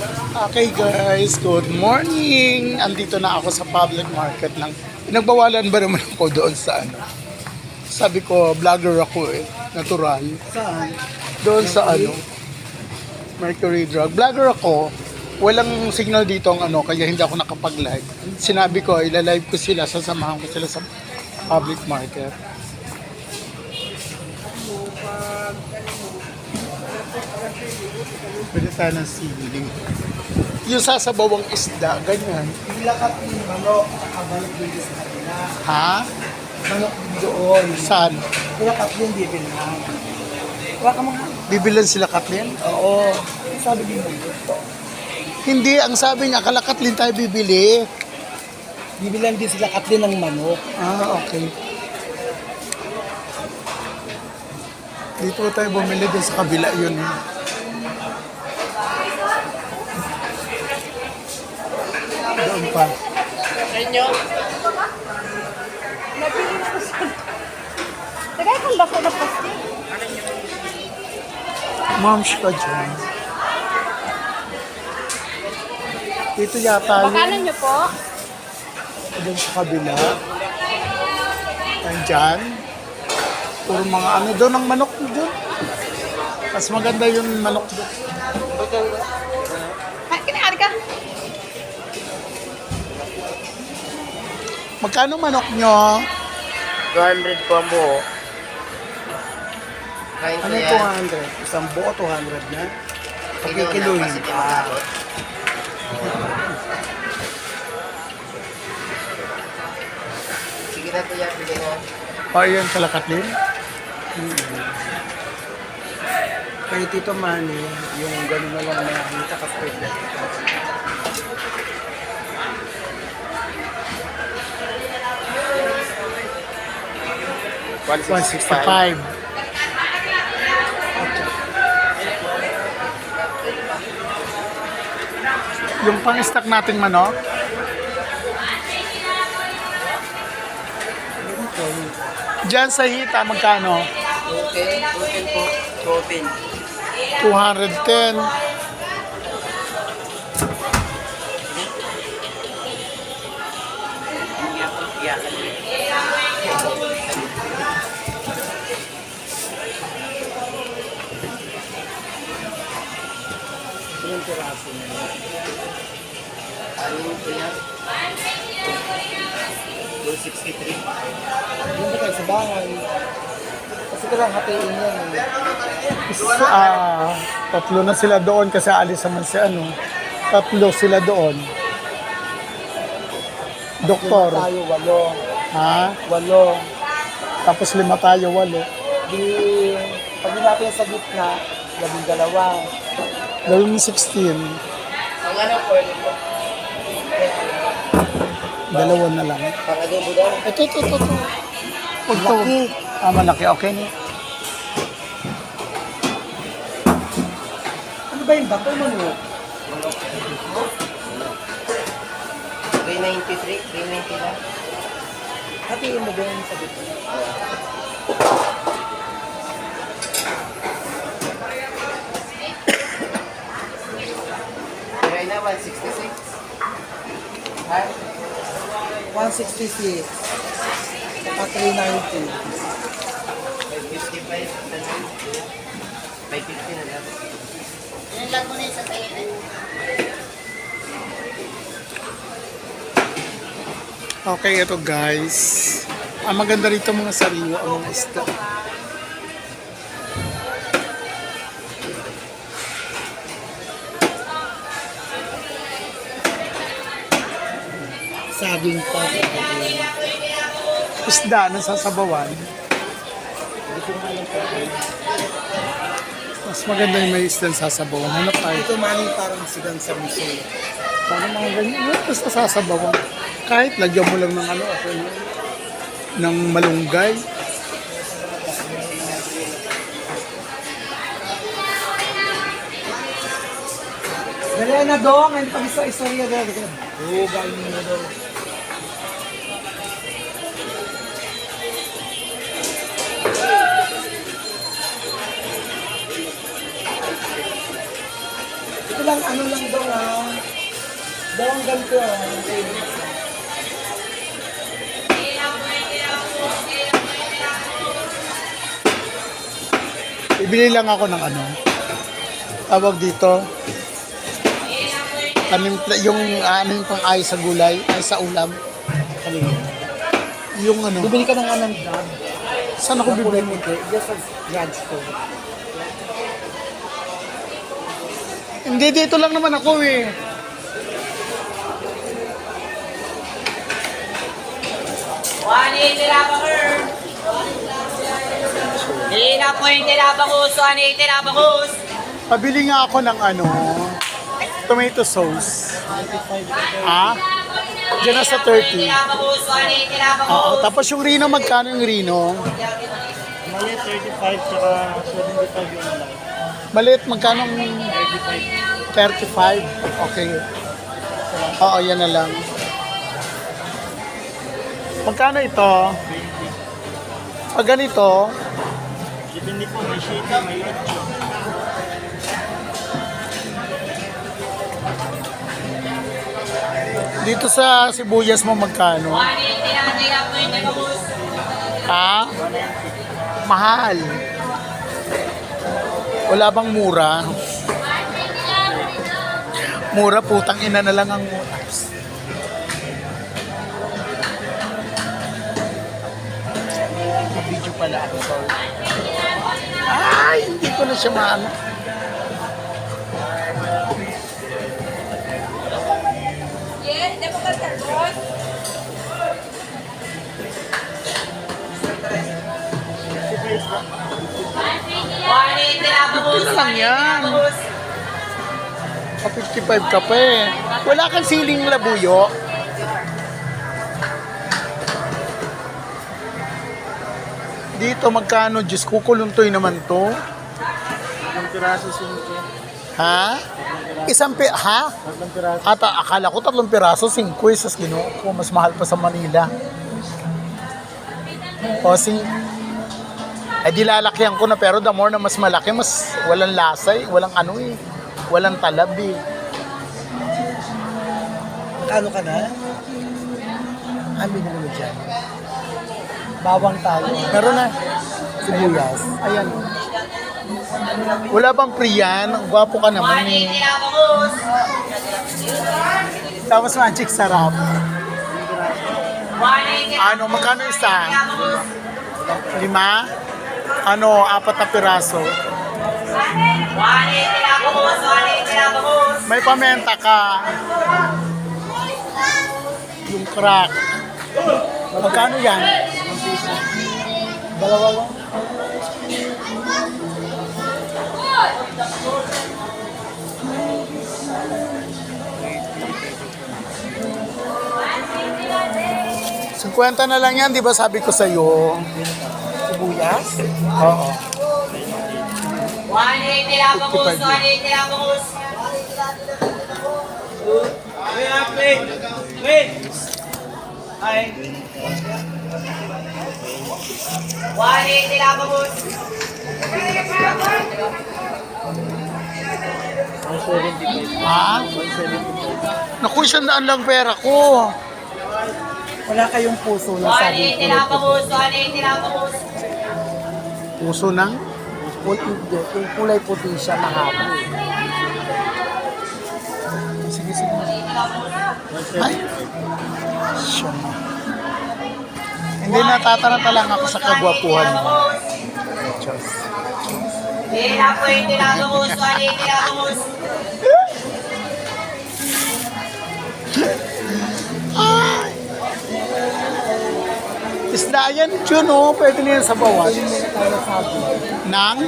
Okay guys, good morning! Andito na ako sa public market lang. Pinagbawalan ba naman ako doon sa ano? Sabi ko, vlogger ako eh. Natural. Saan? Doon sa ano? Mercury Drug. Vlogger ako. Walang signal dito ang ano, kaya hindi ako nakapag-live. Sinabi ko, ilalive ko sila, sasamahan ko sila sa public market. Pwede ng sili. Yung sasabawang isda, ganyan. Nilakat yung manok, nakabalik din sa kanila. Ha? Manok doon. Saan? Nilakat din bibilhan. Wala ka mga... Bibilan sila Kathleen? Oo. Sabi din mo. Hindi, ang sabi niya, kala Kathleen tayo bibili. Bibilan din sila katlin ng manok. Ah, okay. Dito tayo bumili din sa kabila yun. Doon pa. Tagay kang bako na pasti. Moms ka dyan. Dito yata yun. niyo po? Doon sa kabila. Nandyan. Puro mga ano doon ang manok. Mas maganda yung manok doon. Ay, kinaari ka. Magkano manok nyo? 200 po ang buo. Kain Ano yung 200? Isang buo, 200 na. Pagkikiluhin. Matakot. Sige na po yan, bigyan mo. O, yun, kala Kathleen. Kay Tito Manny, yung gano'n na lang nakakita kasi $165. 165. Yung pang-stock nating manok, dyan sa hita, magkano? Protein, protein po. Protein. 210. Iyakan mo. yung piraso na yun. Ano po yan? 263. Yung ba tayo sa bahay? Kasi kailangan hatiin yan. eh. Ah, tatlo na sila doon kasi alis naman si ano. Tatlo sila doon. Lima Doktor. tayo, walo. Ha? Walo. Tapos lima tayo, walo. Di, pag natin sa gitna, labing dalawa. Mo 16. Ang ano po, Dalawa na lang. pang adobo daw. Ito, ito, ito. ito. Ah, malaki. Okay na. Ano ba yung bato mo no? 393, 390 lang. Hatiin mo ba yan sa gitna? Right now, 166. Ha? 166. Saka 390. 555 na lang. 550 na lang. Okay, ito guys. Ang maganda rito mga sariwa, ang mga isda. Saging pa. Isda na sasabawan. Hindi ko alam pa. Mas maganda yung may isda na sasabawan. Hanap tayo. Ito maling parang sigang sa museo. Parang mga ganyan. Ano, basta sasabawan. Kahit lagyan mo lang ng ano, okay ng malunggay. Dali na dong, hindi pa isa istorya daw. Oo, galing na daw. Ito lang, ano lang daw ah. Daw ang ganito ah. Ibili lang ako ng ano. Tawag dito. Panimpla, yung ah, ano yung pang ay sa gulay, ay sa ulam. Ano yun? Yung ano. Bibili ka ng anong dab. Saan ako bibili? Just sa drugstore. Hindi, dito lang naman ako eh. Wani tirabakur. Hindi na po yung tirabakus. Wani tirabakus. Pabili nga ako ng ano, tomato sauce. Ha? Diyan na sa 30. Tirabakus. Wani tirabakus. Oo, tapos yung Rino, magkano yung Rino? Mali 35 tsaka 75 yung malaki. Maliit, magkano ang 35? Okay. Oo, yan na lang. Magkano ito? Pag ganito, Depende po, may shitty, may lechon. dito sa sibuyas mo magkano? Ha? Mahal. Wala bang mura? Mura putang ina na lang ang utas. Video pala ako. So, ay, hindi ko na siya maano. Thank you. 50 lang yan. Ah, 55 ka pa eh. Wala kang siling labuyo. Dito magkano, Diyos ko, naman to. Ang piraso sumito. Ha? Isang pi ha? Tatlong piraso. At akala ko tatlong piraso, 5 eh, sa ginoo ko. Mas mahal pa sa Manila. O, sing eh, di lalakyan ko na, pero the more na mas malaki, mas walang lasay, walang ano eh. Walang talab eh. Magkano ka na? Amin na naman dyan. Bawang tayo. Meron na. Sibuyas. Ayan. Wala bang free yan? Ang Gwapo ka naman eh. Tapos magic sarap. Ano, magkano isa? Lima? Ano, apat na piraso. May pamenta ka. Yung crack. Magkano yan? Dalawa lang. Cinquenta na lang yan, di ba sabi ko sa'yo? Sibuyas. Oo. Wani tirabakus. 55 Wani tirabakus. Wani tirabakus. Ha? Naku, isang daan lang pera ko. Wala kayong puso na Wani sabi ko. tirabakus. Wani tirabakus. Puso ng? Puti, yung kulay puti siya mahaba. Sige, sige. Ay. Siya. Hindi natataranta lang ako sa kagwapuhan mo. Diyos. Hindi na po yung tirabakus. Wani tirabakus. Ay! Isda yan, yun oh. Pwede na yan sa sabi. Nang?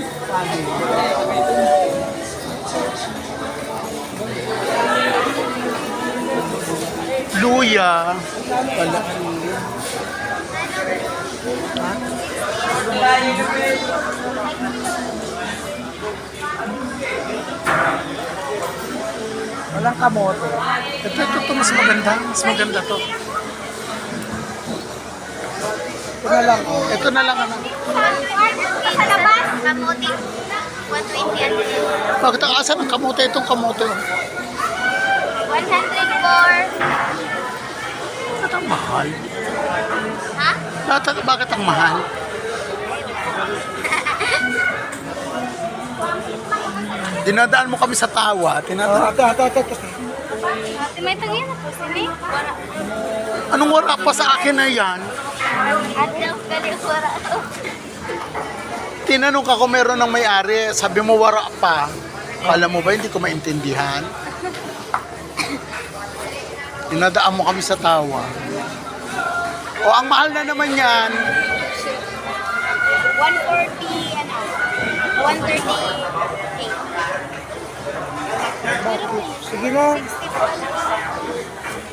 Luya. Wala. Walang kamote. Ito, ito, ito, mas maganda. Mas maganda to. Ito na lang. Ito na lang ano. Sa labas, kamuti. 120 yan. Bakit ang asa ng kamote itong kamote? 100 for... Bakit ang mahal? Ha? Bakit, bakit ang mahal? Dinadaan mo kami sa tawa. Tinadaan. Ito, ito, ito. Ate, may tangin na po sini. Wala. Anong wala pa sa akin na yan? Tinanong ka kung meron ng may-ari. Sabi mo wara pa. Kala mo ba hindi ko maintindihan? Dinadaan mo kami sa tawa. O, ang mahal na naman yan. 140, ano? 138. Sige na.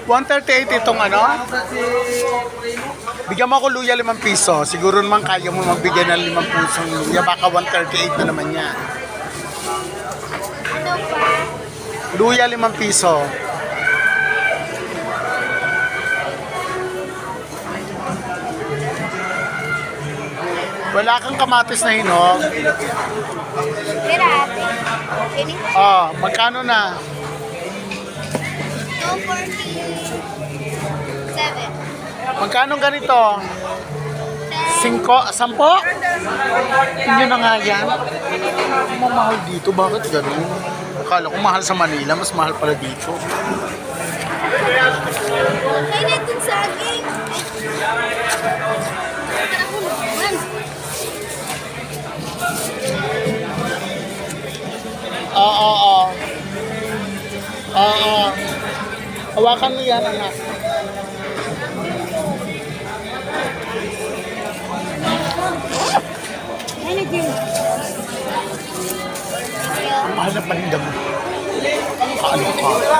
138 itong ano? Bigyan mo ako luya 5 piso. Siguro naman kaya mo magbigay ng 5 pusong luya. Baka 138 na naman yan. Ano pa? Luya 5 piso. Wala kang kamatis na hinog. Pero ate, Oh, magkano na? 247. Magkano ganito? Singko? Sampo? Hindi na nga yan. Mamahal dito. Bakit ganun? Akala ko mahal sa Manila. Mas mahal pala dito. Kaya na dun sa akin. Parang hulugan. Oo, oo, oo. Oo. Hawakan mo yan, anak. Energy. Ang mahal na paninda mo. Paano ka?